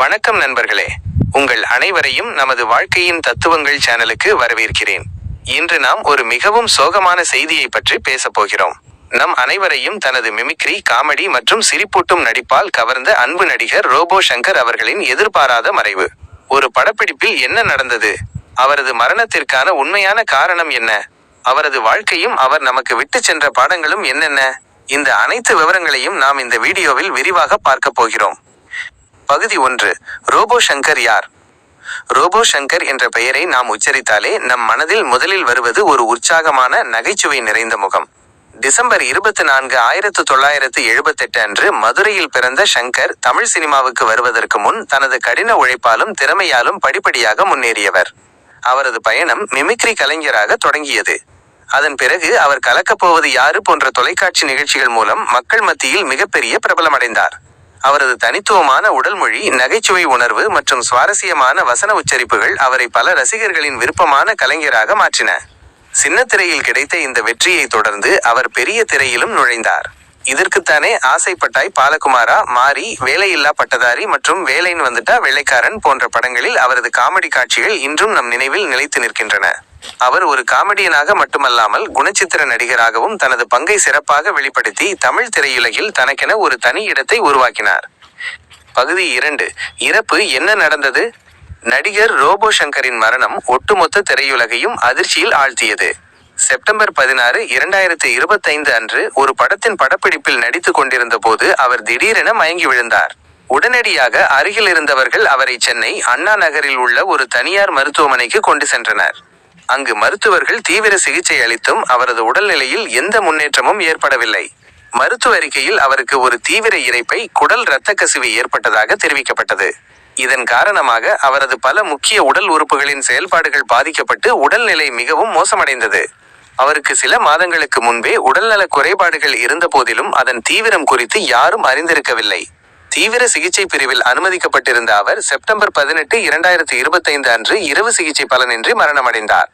வணக்கம் நண்பர்களே. உங்கள் அனைவரையும் நமது வாழ்க்கையின் தத்துவங்கள் சேனலுக்கு வரவேற்கிறேன். இன்று நாம் ஒரு மிகவும் சோகமான செய்தியை பற்றி பேசப் போகிறோம். நம் அனைவரையும் தனது மிமிக்ரி காமெடி மற்றும் சிரிப்பூட்டும் நடிப்பால் கவர்ந்த அன்பு நடிகர் ரோபோ சங்கர் அவர்களின் எதிர்பாராத மறைவு. ஒரு படப்பிடிப்பில் என்ன நடந்தது? அவரது மரணத்திற்கான உண்மையான காரணம் என்ன? அவரது வாழ்க்கையும் அவர் நமக்கு விட்டு சென்ற பாடங்களும் என்னென்ன? இந்த அனைத்து விவரங்களையும் நாம் இந்த வீடியோவில் விரிவாக பார்க்க போகிறோம். பகுதி ஒன்று ரோபோ சங்கர் யார்? ரோபோ சங்கர் என்ற பெயரை நாம் உச்சரித்தாலே நம் மனதில் முதலில் வருவது ஒரு உற்சாகமான நகைச்சுவை நிறைந்த முகம். டிசம்பர் இருபத்தி நான்கு ஆயிரத்து தொள்ளாயிரத்து எழுபத்தெட்டு அன்று மதுரையில் பிறந்த சங்கர் தமிழ் சினிமாவுக்கு வருவதற்கு முன் தனது கடின உழைப்பாலும் திறமையாலும் படிப்படியாக முன்னேறியவர். அவரது பயணம் மிமிக்ரி கலைஞராக தொடங்கியது. அதன் பிறகு அவர் கலக்கப் போவது யாரு போன்ற தொலைக்காட்சி நிகழ்ச்சிகள் மூலம் மக்கள் மத்தியில் மிகப்பெரிய பிரபலமடைந்தார். அவரது தனித்துவமான உடல் மொழி நகைச்சுவை உணர்வு மற்றும் சுவாரஸ்யமான வசன உச்சரிப்புகள் அவரை பல ரசிகர்களின் விருப்பமான கலைஞராக மாற்றின. சின்னத்திரையில் கிடைத்த இந்த வெற்றியை தொடர்ந்து அவர் பெரிய திரையிலும் நுழைந்தார். இதற்குத்தானே ஆசைப்பட்டாய் பாலகுமாரா மாரி வேலையில்லா பட்டதாரி மற்றும் வேலைன்னு வந்துட்டா வெள்ளைக்காரன் போன்ற படங்களில் அவரது காமெடி காட்சிகள் இன்றும் நம் நினைவில் நிலைத்து நிற்கின்றன. அவர் ஒரு காமெடியனாக மட்டுமல்லாமல் குணச்சித்திர நடிகராகவும் தனது பங்கை சிறப்பாக வெளிப்படுத்தி தமிழ் திரையுலகில் தனக்கென ஒரு தனி இடத்தை உருவாக்கினார். பகுதி இரண்டு. இறப்பு என்ன நடந்தது? நடிகர் ரோபோ சங்கரின் மரணம் ஒட்டுமொத்த திரையுலகையும் அதிர்ச்சியில் ஆழ்த்தியது. செப்டம்பர் பதினாறு இரண்டாயிரத்து இருபத்தைந்து அன்று ஒரு படத்தின் படப்பிடிப்பில் நடித்துக் கொண்டிருந்த போது அவர் திடீரென மயங்கி விழுந்தார். உடனடியாக அருகில் இருந்தவர்கள் அவரை சென்னை அண்ணா நகரில் உள்ள ஒரு தனியார் மருத்துவமனைக்கு கொண்டு சென்றனர். அங்கு மருத்துவர்கள் தீவிர சிகிச்சை அளித்தும் அவரது உடல்நிலையில் எந்த முன்னேற்றமும் ஏற்படவில்லை. மருத்துவ அறிக்கையில் அவருக்கு ஒரு தீவிர இறைப்பை குடல் இரத்த கசிவு ஏற்பட்டதாக தெரிவிக்கப்பட்டது. இதன் காரணமாக அவரது பல முக்கிய உடல் உறுப்புகளின் செயல்பாடுகள் பாதிக்கப்பட்டு உடல்நிலை மிகவும் மோசமடைந்தது. அவருக்கு சில மாதங்களுக்கு முன்பே உடல்நல குறைபாடுகள் இருந்த போதிலும் அதன் தீவிரம் குறித்து யாரும் அறிந்திருக்கவில்லை. தீவிர சிகிச்சை பிரிவில் அனுமதிக்கப்பட்டிருந்த அவர் செப்டம்பர் பதினெட்டு இரண்டாயிரத்தி இருபத்தைந்து அன்று இரவு சிகிச்சை பலனின்றி மரணமடைந்தார்.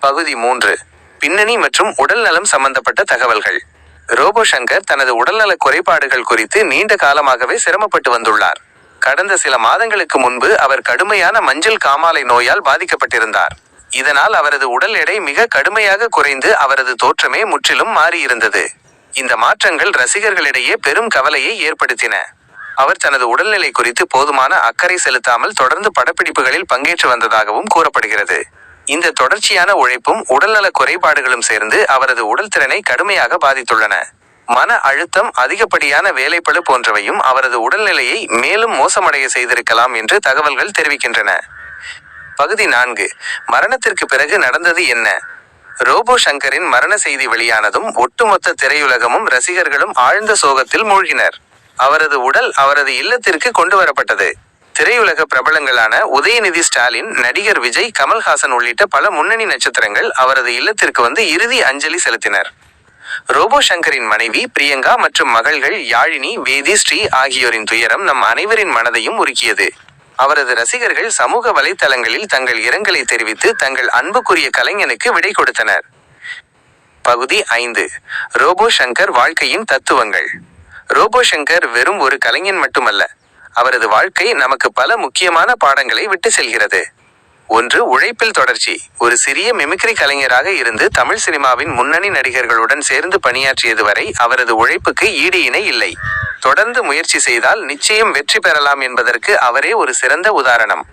பகுதி மூன்று. பின்னணி மற்றும் உடல்நலம் சம்பந்தப்பட்ட தகவல்கள். ரோபோ சங்கர் தனது உடல்நல குறைபாடுகள் குறித்து நீண்ட காலமாகவே சிரமப்பட்டு வந்துள்ளார். கடந்த சில மாதங்களுக்கு முன்பு அவர் கடுமையான மஞ்சள் காமாலை நோயால் பாதிக்கப்பட்டிருந்தார். இதனால் அவரது உடல் எடை மிக கடுமையாக குறைந்து அவரது தோற்றமே முற்றிலும் மாறியிருந்தது. இந்த மாற்றங்கள் ரசிகர்களிடையே பெரும் கவலையை ஏற்படுத்தின. அவர் தனது உடல்நிலை குறித்து போதுமான அக்கறை செலுத்தாமல் தொடர்ந்து படப்பிடிப்புகளில் பங்கேற்று வந்ததாகவும் கூறப்படுகிறது. இந்த தொடர்ச்சியான உழைப்பும் உடல்நல குறைபாடுகளும் சேர்ந்து அவரது உடல் திறனை கடுமையாக பாதித்துள்ளன. மன அழுத்தம் அதிகப்படியான வேலைப்பளு போன்றவையும் அவரது உடல்நிலையை மேலும் மோசமடைய செய்திருக்கலாம் என்று தகவல்கள் தெரிவிக்கின்றன. பகுதி நான்கு. மரணத்திற்கு பிறகு நடந்தது என்ன? ரோபோ சங்கரின் மரண செய்தி வெளியானதும் ஒட்டுமொத்த திரையுலகமும் ரசிகர்களும் ஆழ்ந்த சோகத்தில் மூழ்கினர். அவரது உடல் அவரது இல்லத்திற்கு கொண்டு வரப்பட்டது. திரையுலக பிரபலங்களான உதயநிதி ஸ்டாலின் நடிகர் விஜய் கமல்ஹாசன் உள்ளிட்ட பல முன்னணி நட்சத்திரங்கள் அவரது இல்லத்திற்கு வந்து இறுதி அஞ்சலி செலுத்தினர். ரோபோ சங்கரின் மனைவி பிரியங்கா மற்றும் மகள்கள் யாழினி வேதி ஸ்ரீ ஆகியோரின் துயரம் நம் அனைவரின் மனதையும் உருக்கியது. அவரது ரசிகர்கள் சமூக வலைத்தளங்களில் தங்கள் இரங்கலை தெரிவித்து தங்கள் அன்புக்குரிய கலைஞனுக்கு விடை கொடுத்தனர். பகுதி ஐந்து. ரோபோ சங்கர் வாழ்க்கையின் தத்துவங்கள். ரோபோ சங்கர் வெறும் ஒரு கலைஞன் மட்டுமல்ல அவரது வாழ்க்கை நமக்கு பல முக்கியமான பாடங்களை விட்டு செல்கிறது. ஒன்று உழைப்பில் தொடர்ச்சி. ஒரு சிறிய மிமிக்ரி கலைஞராக இருந்து தமிழ் சினிமாவின் முன்னணி நடிகர்களுடன் சேர்ந்து பணியாற்றியது வரை அவரது உழைப்புக்கு ஈடு இணை இல்லை. தொடர்ந்து முயற்சி செய்தால் நிச்சயம் வெற்றி பெறலாம் என்பதற்கு அவரே ஒரு சிறந்த உதாரணம்.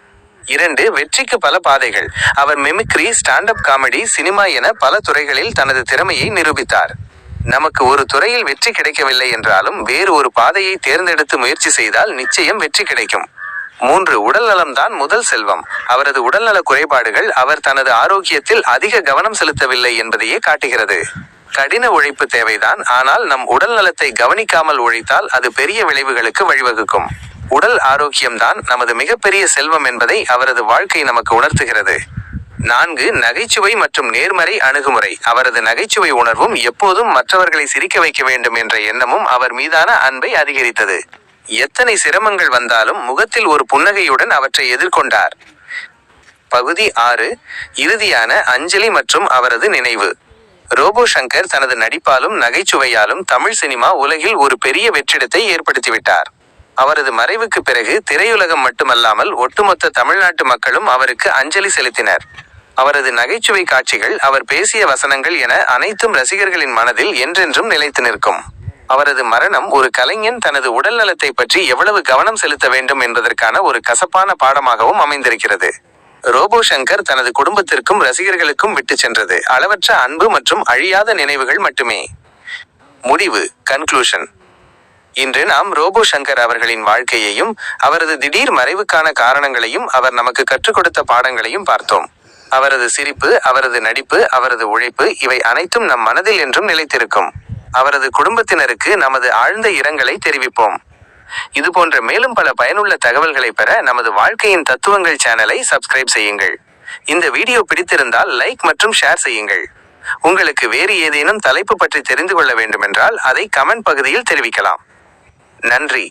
இரண்டு வெற்றிக்கு பல பாதைகள். அவர் mimicry stand up comedy cinema என பல துறைகளில் தனது திறமையை நிரூபித்தார். நமக்கு ஒரு துறையில் வெற்றி கிடைக்கவில்லை என்றாலும் வேறு ஒரு பாதையை தேர்ந்தெடுத்து முயற்சி செய்தால் நிச்சயம் வெற்றி கிடைக்கும். மூன்று உடல்நலம்தான் முதல் செல்வம். அவரது உடல்நல குறைபாடுகள் அவர் தனது ஆரோக்கியத்தில் அதிக கவனம் செலுத்தவில்லை என்பதையே காட்டுகிறது. கடின உழைப்பு தேவைதான் ஆனால் நம் உடல் நலத்தை கவனிக்காமல் உழைத்தால் அது பெரிய விளைவுகளுக்கு வழிவகுக்கும். உடல் ஆரோக்கியம்தான் நமது மிகப்பெரிய செல்வம் என்பதை அவரது வாழ்க்கை நமக்கு உணர்த்துகிறது. நான்கு நகைச்சுவை மற்றும் நேர்மறை அணுகுமுறை. அவரது நகைச்சுவை உணர்வும் எப்போதும் மற்றவர்களை சிரிக்க வைக்க வேண்டும் என்ற எண்ணமும் அவர் மீதான அன்பை அதிகரித்தது. எத்தனை சிரமங்கள் வந்தாலும் முகத்தில் ஒரு புன்னகையுடன் அவற்றை எதிர்கொண்டார். பகுதி ஆறு இறுதியான அஞ்சலி மற்றும் அவரது நினைவு. ரோபோ சங்கர் தனது நடிப்பாலும் நகைச்சுவையாலும் தமிழ் சினிமா உலகில் ஒரு பெரிய வெற்றிடத்தை ஏற்படுத்திவிட்டார். அவரது மறைவுக்கு பிறகு திரையுலகம் மட்டுமல்லாமல் ஒட்டுமொத்த தமிழ்நாட்டு மக்களும் அவருக்கு அஞ்சலி செலுத்தினர். அவரது நகைச்சுவை காட்சிகள் அவர் பேசிய வசனங்கள் என அனைத்தும் ரசிகர்களின் மனதில் என்றென்றும் நிலைத்து நிற்கும். அவரது மரணம் ஒரு கலைஞன் தனது உடல் நலத்தை பற்றி எவ்வளவு கவனம் செலுத்த வேண்டும் என்பதற்கான ஒரு கசப்பான பாடமாகவும் அமைந்திருக்கிறது. ரோபோ சங்கர் தனது குடும்பத்திற்கும் ரசிகர்களுக்கும் விட்டு சென்றது. அளவற்ற அன்பு மற்றும் அழியாத நினைவுகள் மட்டுமே. முடிவு கன்க்ளூஷன் இன்று நாம் ரோபோ சங்கர் அவர்களின் வாழ்க்கையையும் அவரது திடீர் மறைவுக்கான காரணங்களையும் அவர் நமக்கு கற்றுக் கொடுத்த பாடங்களையும் பார்த்தோம். அவரது சிரிப்பு அவரது நடிப்பு அவரது உழைப்பு இவை அனைத்தும் நம் மனதில் என்றும் நிலைத்திருக்கும். அவரது குடும்பத்தினருக்கு நமது ஆழ்ந்த இரங்கலை தெரிவிப்போம். இது போன்ற மேலும் பல பயனுள்ள தகவல்களை பெற நமது வாழ்க்கையின் தத்துவங்கள் சேனலை சப்ஸ்கிரைப் செய்யுங்கள். இந்த வீடியோ பிடித்திருந்தால் லைக் மற்றும் ஷேர் செய்யுங்கள். உங்களுக்கு வேறு ஏதேனும் தலைப்பு பற்றி தெரிந்து கொள்ள வேண்டுமென்றால் அதை கமெண்ட் பகுதியில் தெரிவிக்கலாம். நன்றி.